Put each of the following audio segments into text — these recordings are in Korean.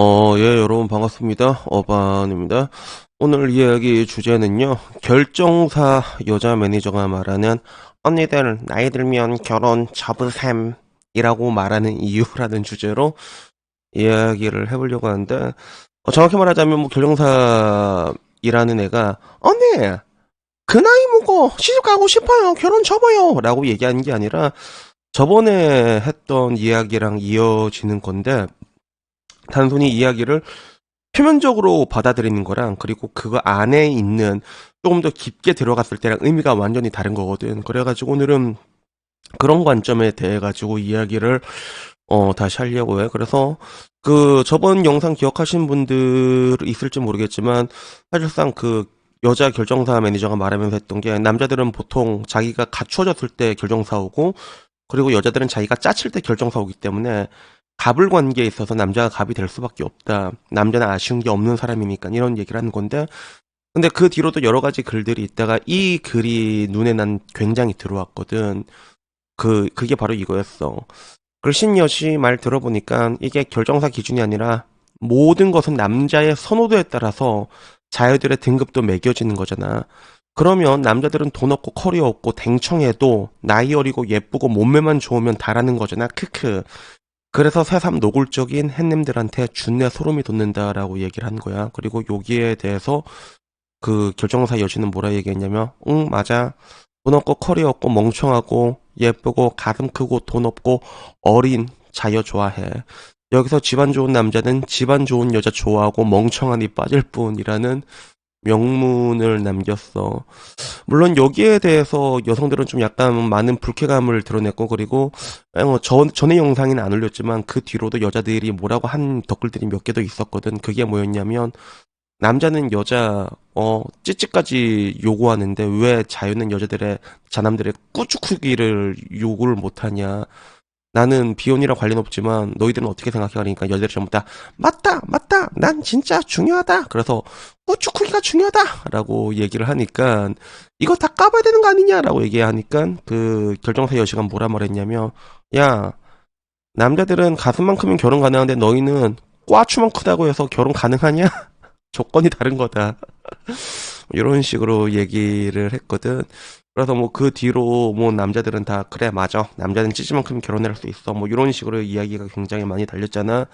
어, 예, 여러분 반갑습니다. 어반입니다. 오늘 이야기 주제는요, 결정사 여자 매니저가 말하는 언니들 나이 들면 결혼 접으셈이라고 말하는 이유라는 주제로 이야기를 해보려고 하는데, 어, 정확히 말하자면 뭐 결정사이라는 애가 언니 그 나이 먹고 시집 가고 싶어요. 결혼 접어요. 라고 얘기하는 게 아니라 저번에 했던 이야기랑 이어지는 건데, 단순히 이야기를 표면적으로 받아들이는 거랑 그리고 그거 안에 있는 조금 더 깊게 들어갔을 때랑 의미가 완전히 다른 거거든. 그래가지고 오늘은 그런 관점에 대해 가지고 이야기를 어 다시 하려고 해. 그래서 그 저번 영상 기억하신 분들 있을지 모르겠지만 사실상 그 여자 결정사 매니저가 말하면서 했던 게 남자들은 보통 자기가 갖추어졌을 때 결정사 오고 그리고 여자들은 자기가 짜칠 때 결정사 오기 때문에 갑을 관계에 있어서 남자가 갑이 될 수밖에 없다. 남자는 아쉬운 게 없는 사람이니까 이런 얘기를 하는 건데 근데 그 뒤로도 여러 가지 글들이 있다가 이 글이 눈에 난 굉장히 들어왔거든. 그 그게 바로 이거였어. 글신여시 말 들어보니까 이게 결정사 기준이 아니라 모든 것은 남자의 선호도에 따라서 자유들의 등급도 매겨지는 거잖아. 그러면 남자들은 돈 없고 커리어 없고 댕청해도 나이 어리고 예쁘고 몸매만 좋으면 다라는 거잖아. 크크. 그래서 새삼 노골적인 햇님들한테 준내 소름이 돋는다라고 얘기를 한 거야. 그리고 여기에 대해서 그 결정사 여신은 뭐라 얘기했냐면, 응, 맞아. 돈 없고 커리어 없고 멍청하고 예쁘고 가슴 크고 돈 없고 어린 자여 좋아해. 여기서 집안 좋은 남자는 집안 좋은 여자 좋아하고 멍청하니 빠질 뿐이라는 명문을 남겼어. 물론 여기에 대해서 여성들은 좀 약간 많은 불쾌감을 드러냈고 그리고 어, 전, 전의 영상에는 안 올렸지만 그 뒤로도 여자들이 뭐라고 한 댓글들이 몇 개 더 있었거든. 그게 뭐였냐면 남자는 여자 어 찌찌까지 요구하는데 왜 자유는 여자들의 자남들의 꾸쭈크기를 요구를 못하냐. 나는 비혼이랑 관련 없지만 너희들은 어떻게 생각해? 그러니까 여자들이 전부 다 맞다 맞다 난 진짜 중요하다 그래서 꾸쭈크기가 중요하다 라고 얘기를 하니까 이거 다 까봐야 되는 거 아니냐 라고 얘기하니까 그 결정사 여시가 뭐라 말했냐면 야 남자들은 가슴만큼은 결혼 가능한데 너희는 꽈추만 크다고 해서 결혼 가능하냐? 조건이 다른 거다. 이런 식으로 얘기를 했거든. 그래서 뭐 그 뒤로 뭐 남자들은 다 그래 맞아 남자는 찌질만큼 결혼할 수 있어 뭐 이런 식으로 이야기가 굉장히 많이 달렸잖아.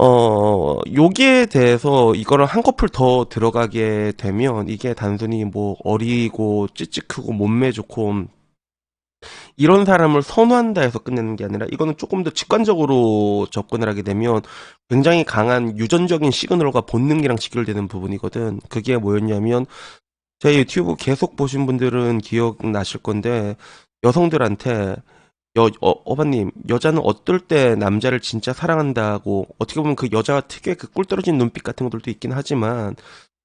어 여기에 대해서 이거를 한 커플 더 들어가게 되면 이게 단순히 뭐 어리고 찌찌크고 몸매 좋고 이런 사람을 선호한다 해서 끝내는 게 아니라 이거는 조금 더 직관적으로 접근을 하게 되면 굉장히 강한 유전적인 시그널과 본능이랑 직결되는 부분이거든. 그게 뭐였냐면 제 유튜브 계속 보신 분들은 기억나실 건데 여성들한테 여, 어, 어바님, 여자는 어떨 때 남자를 진짜 사랑한다고, 어떻게 보면 그 여자 특유의 그 꿀 떨어진 눈빛 같은 것들도 있긴 하지만,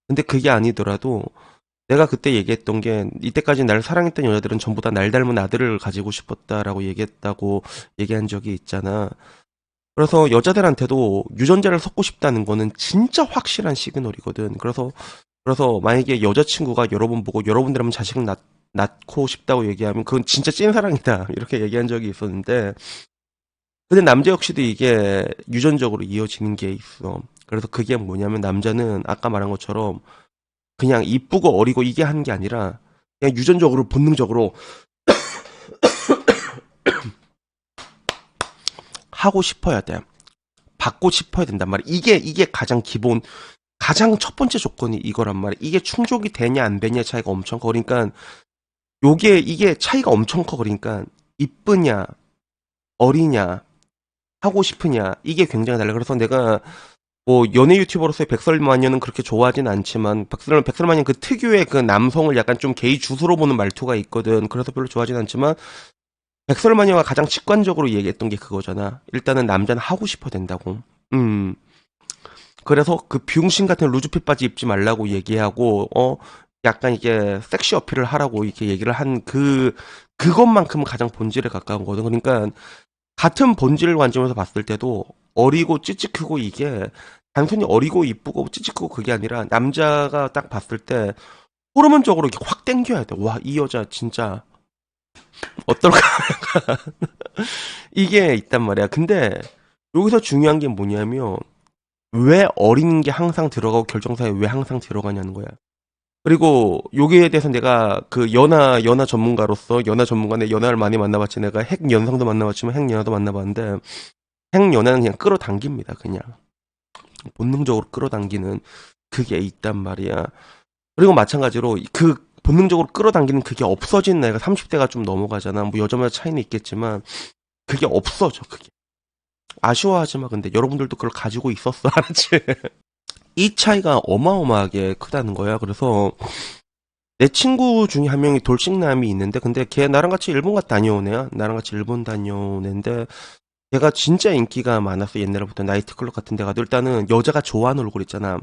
근데 그게 아니더라도, 내가 그때 얘기했던 게 이때까지 날 사랑했던 여자들은 전부 다 날 닮은 아들을 가지고 싶었다라고 얘기했다고 얘기한 적이 있잖아. 그래서 여자들한테도 유전자를 섞고 싶다는 거는 진짜 확실한 시그널이거든. 그래서 그래서 만약에 여자친구가 여러분 보고 여러분들 하면 자식을 낳, 낳고 싶다고 얘기하면 그건 진짜 찐 사랑이다. 이렇게 얘기한 적이 있었는데 근데 남자 역시도 이게 유전적으로 이어지는 게 있어. 그래서 그게 뭐냐면 남자는 아까 말한 것처럼 그냥 이쁘고 어리고 이게 하는 게 아니라 그냥 유전적으로 본능적으로 하고 싶어야 돼. 받고 싶어야 된단 말이야. 이게 이게 가장 기본 가장 첫 번째 조건이 이거란 말이야. 이게 충족이 되냐 안 되냐 차이가 엄청 커. 그러니까 요게 이게 차이가 엄청 커. 그러니까 이쁘냐 어리냐 하고 싶으냐 이게 굉장히 달라. 그래서 내가 뭐 연예 유튜버로서의 백설마녀는 그렇게 좋아하진 않지만 백설 백설마녀 그 특유의 그 남성을 약간 좀 게이 주스로 보는 말투가 있거든. 그래서 별로 좋아하진 않지만 백설마녀가 가장 직관적으로 얘기했던 게 그거잖아. 일단은 남자는 하고 싶어야 된다고. 음. 그래서 그 비용신 같은 루즈핏 바지 입지 말라고 얘기하고 어 약간 이게 섹시 어필을 하라고 이렇게 얘기를 한 그 그것만큼은 가장 본질에 가까운 거든. 그러니까 같은 본질 관점에서 봤을 때도 어리고 찌찌크고 이게 단순히 어리고 이쁘고 찌찌크고 그게 아니라 남자가 딱 봤을 때 호르몬적으로 이렇게 확 땡겨야 돼. 와, 이 여자 진짜 어떨까? 이게 있단 말이야. 근데 여기서 중요한 게 뭐냐면 왜 어린 게 항상 들어가고 결정사에 왜 항상 들어가냐는 거야. 그리고 여기에 대해서 내가 그 연하 연하 전문가로서 연하 전문가내 연하를 많이 만나봤지 내가 핵 연상도 만나봤지만 핵 연하도 만나봤는데 핵 연하는 그냥 끌어당깁니다 그냥 본능적으로 끌어당기는 그게 있단 말이야. 그리고 마찬가지로 그 본능적으로 끌어당기는 그게 없어진 나이가 30대가 좀 넘어가잖아. 뭐 여자마다 차이는 있겠지만 그게 없어져 그게. 아쉬워하지 마. 근데 여러분들도 그걸 가지고 있었어. 알았지? 이 차이가 어마어마하게 크다는 거야. 그래서 내 친구 중에 한 명이 돌싱남이 있는데 근데 걔 나랑 같이 일본 갔다 다녀온 애야. 나랑 같이 일본 다녀온 애인데 걔가 진짜 인기가 많았어. 옛날부터 나이트클럽 같은 데 가도 일단은 여자가 좋아하는 얼굴 있잖아.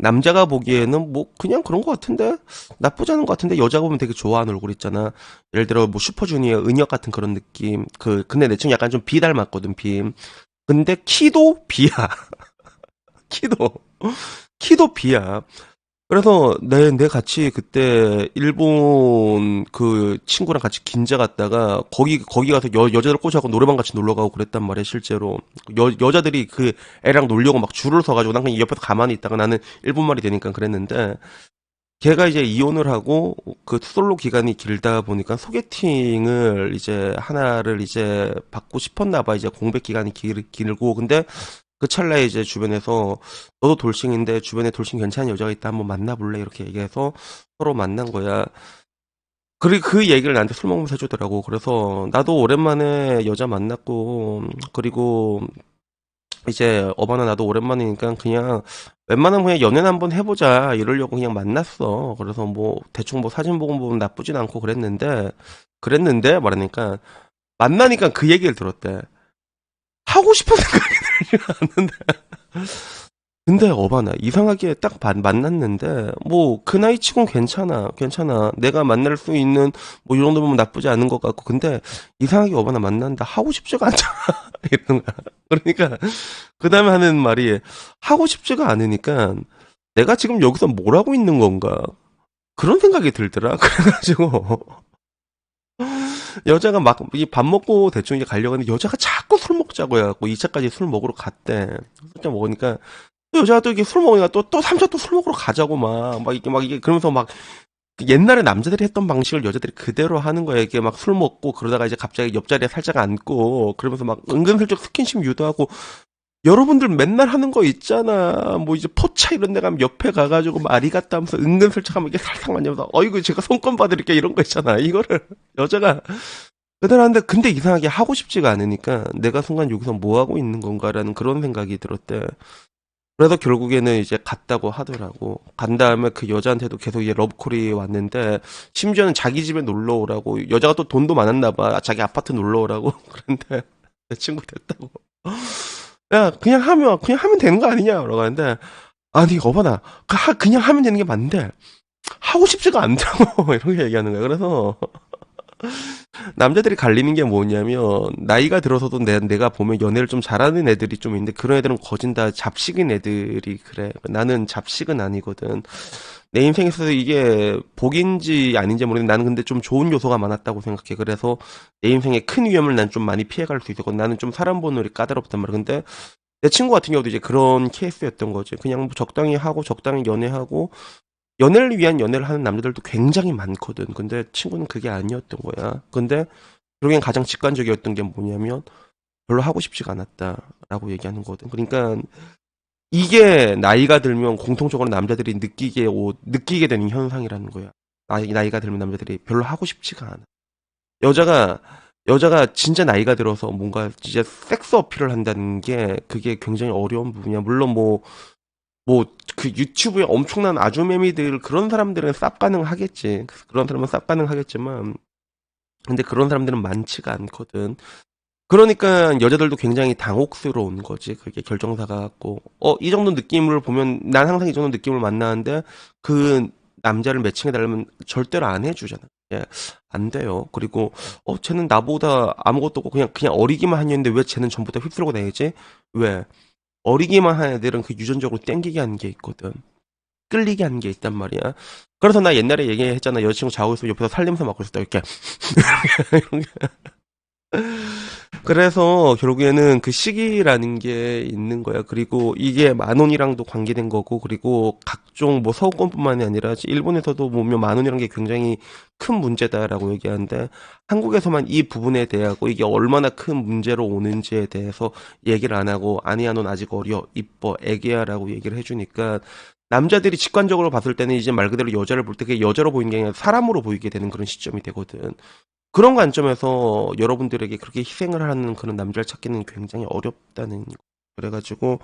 남자가 보기에는 뭐 그냥 그런 것 같은데 나쁘지 않은 것 같은데 여자가 보면 되게 좋아하는 얼굴 있잖아. 예를 들어 뭐 슈퍼주니어 은혁 같은 그런 느낌. 그 근데 내 친구 약간 좀 비 닮았거든 비. 근데 키도 비야. 키도 키도 비야. 그래서 내, 내 같이 그때 일본 그 친구랑 같이 긴자 갔다가 거기 거기 가서 여, 여자들 꼬셔갖고 노래방 같이 놀러 가고 그랬단 말이야 실제로. 여, 여자들이 그 애랑 놀려고 막 줄을 서가지고 난 그냥 옆에서 가만히 있다가 나는 일본 말이 되니까 그랬는데 걔가 이제 이혼을 하고 그 솔로 기간이 길다 보니까 소개팅을 이제 하나를 이제 받고 싶었나 봐. 이제 공백 기간이 길, 길고. 근데 그 찰나에 이제 주변에서 너도 돌싱인데 주변에 돌싱 괜찮은 여자가 있다 한번 만나볼래 이렇게 얘기해서 서로 만난 거야. 그리고 그 얘기를 나한테 술 먹으면서 해주더라고. 그래서 나도 오랜만에 여자 만났고 그리고 이제 어바나 나도 오랜만이니까 그냥 웬만하면 그냥 연애는 한번 해보자 이러려고 그냥 만났어. 그래서 뭐 대충 뭐 사진 보고 보면 나쁘진 않고 그랬는데 그랬는데 말하니까 만나니까 그 얘기를 들었대. 하고 싶은 생각이 들지 않는데. 근데 어바나 이상하게 딱 만- 만났는데 뭐 그 나이 치곤 괜찮아 괜찮아. 내가 만날 수 있는 뭐 이 정도 보면 나쁘지 않은 것 같고. 근데 이상하게 어바나 만났는데 하고 싶지가 않잖아. 이러는 거야. 그러니까 그 다음에 하는 말이 하고 싶지가 않으니까 내가 지금 여기서 뭘 하고 있는 건가? 그런 생각이 들더라. 그래가지고 여자가 막이밥 먹고 대충 이제 가려고 하는데 여자가 자꾸 술 먹자고 해갖고 2차까지 술 먹으러 갔대. 술자 먹으니까 또 여자가 또 이게 술 먹으니까 또또 3차 또 술 먹으러 가자고 막 막 이게 막 이게 그러면서 막 옛날에 남자들이 했던 방식을 여자들이 그대로 하는 거야. 이게 막 술 먹고 그러다가 이제 갑자기 옆자리에 살짝 앉고 그러면서 막 은근슬쩍 스킨십 유도하고 여러분들 맨날 하는 거 있잖아. 뭐 이제 포차 이런 데 가면 옆에 가가지고 막 아리갔다 하면서 은근슬쩍 하면 이게 살짝 만져서 어이구 제가 손권 봐드릴게 이런 거 있잖아. 이거를 여자가 하는데 근데 이상하게 하고 싶지가 않으니까 내가 순간 여기서 뭐 하고 있는 건가라는 그런 생각이 들었대. 그래서 결국에는 이제 갔다고 하더라고. 간 다음에 그 여자한테도 계속 이제 러브콜이 왔는데 심지어는 자기 집에 놀러 오라고 여자가 또 돈도 많았나 봐. 자기 아파트 놀러 오라고. 그런데 내 친구 됐다고. 야, 그냥 하면, 그냥 하면 되는 거 아니냐? 라고 하는데, 아니, 어바나, 그 하- 그냥 하면 되는 게 맞는데, 하고 싶지가 않다고, 이렇게 얘기하는 거야. 그래서, 남자들이 갈리는 게 뭐냐면, 나이가 들어서도 내, 내가 보면 연애를 좀 잘하는 애들이 좀 있는데, 그런 애들은 거진 다 잡식인 애들이 그래. 나는 잡식은 아니거든. 내 인생에서 이게 복인지 아닌지 모르겠는데, 나는 근데 좀 좋은 요소가 많았다고 생각해. 그래서, 내 인생에 큰 위험을 난 좀 많이 피해갈 수 있었고 나는 좀 사람 보는 눈이 까다롭단 말이야. 근데 내 친구 같은 경우도 이제 그런 케이스였던 거지. 그냥 뭐 적당히 하고 적당히 연애하고 연애를 위한 연애를 하는 남자들도 굉장히 많거든. 근데 친구는 그게 아니었던 거야. 근데 결국엔 가장 직관적이었던 게 뭐냐면 별로 하고 싶지가 않았다라고 얘기하는 거거든. 그러니까 이게 나이가 들면 공통적으로 남자들이 느끼게 오, 느끼게 되는 현상이라는 거야. 나이, 나이가 들면 남자들이 별로 하고 싶지가 않아. 여자가 여자가 진짜 나이가 들어서 뭔가 진짜 섹스 어필을 한다는 게 그게 굉장히 어려운 부분이야. 물론 뭐 뭐 그 유튜브에 엄청난 아주매미들 그런 사람들은 쌉 가능하겠지. 그런 사람은 쌉 가능하겠지만 근데 그런 사람들은 많지가 않거든. 그러니까 여자들도 굉장히 당혹스러운 거지. 그게 결정사가 갖고 어 이 정도 느낌을 보면 난 항상 이 정도 느낌을 만나는데 그 남자를 매칭해 달라면 절대로 안 해주잖아. 예, 안 돼요. 그리고 어 쟤는 나보다 아무것도 없고 그냥 그냥 어리기만 한 년인데 왜 쟤는 전부 다 휩쓸고 다니지? 왜? 어리기만 한 애들은 그 유전적으로 땡기게 하는 게 있거든. 끌리게 하는 게 있단 말이야. 그래서 나 옛날에 얘기했잖아. 여자친구 자고 있으면 옆에서 살림새 맡고 있었다. 이렇게. 그래서 결국에는 그 시기라는 게 있는 거야. 그리고 이게 만 원이랑도 관계된 거고, 그리고 각종 뭐 서구권뿐만이 아니라 일본에서도 보면 만 원이라는 게 굉장히 큰 문제다라고 얘기하는데 한국에서만 이 부분에 대하고 이게 얼마나 큰 문제로 오는지에 대해서 얘기를 안 하고 아니야 넌 아직 어려 이뻐 애기야라고 얘기를 해주니까 남자들이 직관적으로 봤을 때는 이제 말 그대로 여자를 볼 때 그게 여자로 보이는 게 아니라 사람으로 보이게 되는 그런 시점이 되거든. 그런 관점에서 여러분들에게 그렇게 희생을 하는 그런 남자를 찾기는 굉장히 어렵다는 거. 그래가지고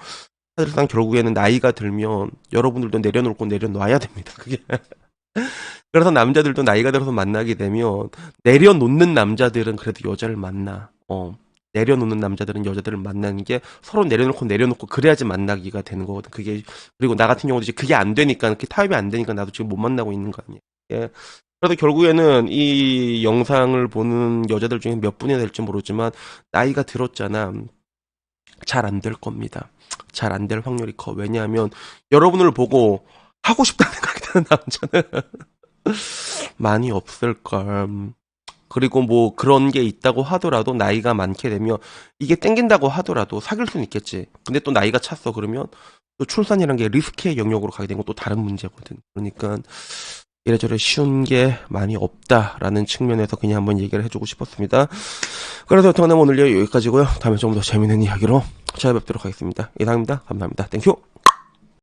사실상 결국에는 나이가 들면 여러분들도 내려놓을 건 내려놔야 됩니다. 그게. 그래서 남자들도 나이가 들어서 만나게 되면 내려놓는 남자들은 그래도 여자를 만나. 어. 내려놓는 남자들은 여자들을 만나는 게 서로 내려놓고 내려놓고 그래야지 만나기가 되는 거거든. 그게 그리고 나 같은 경우도 이제 그게 안 되니까 그게 타협이 안 되니까 나도 지금 못 만나고 있는 거 아니야. 예. 그래서 결국에는 이 영상을 보는 여자들 중에 몇 분이 될지 모르지만 나이가 들었잖아. 잘 안 될 겁니다. 잘 안 될 확률이 커. 왜냐하면 여러분을 보고 하고 싶다는 생각이 드는 남자는 많이 없을걸. 그리고 뭐 그런 게 있다고 하더라도 나이가 많게 되면 이게 땡긴다고 하더라도 사귈 수는 있겠지. 근데 또 나이가 찼어 그러면 또 출산이란 게 리스크의 영역으로 가게 되는 건 또 다른 문제거든. 그러니까 이래저래 쉬운 게 많이 없다라는 측면에서 그냥 한번 얘기를 해주고 싶었습니다. 그래서 여튼간에 오늘 여기까지고요. 다음에 좀 더 재밌는 이야기로 찾아뵙도록 하겠습니다. 이상입니다. 감사합니다. 땡큐.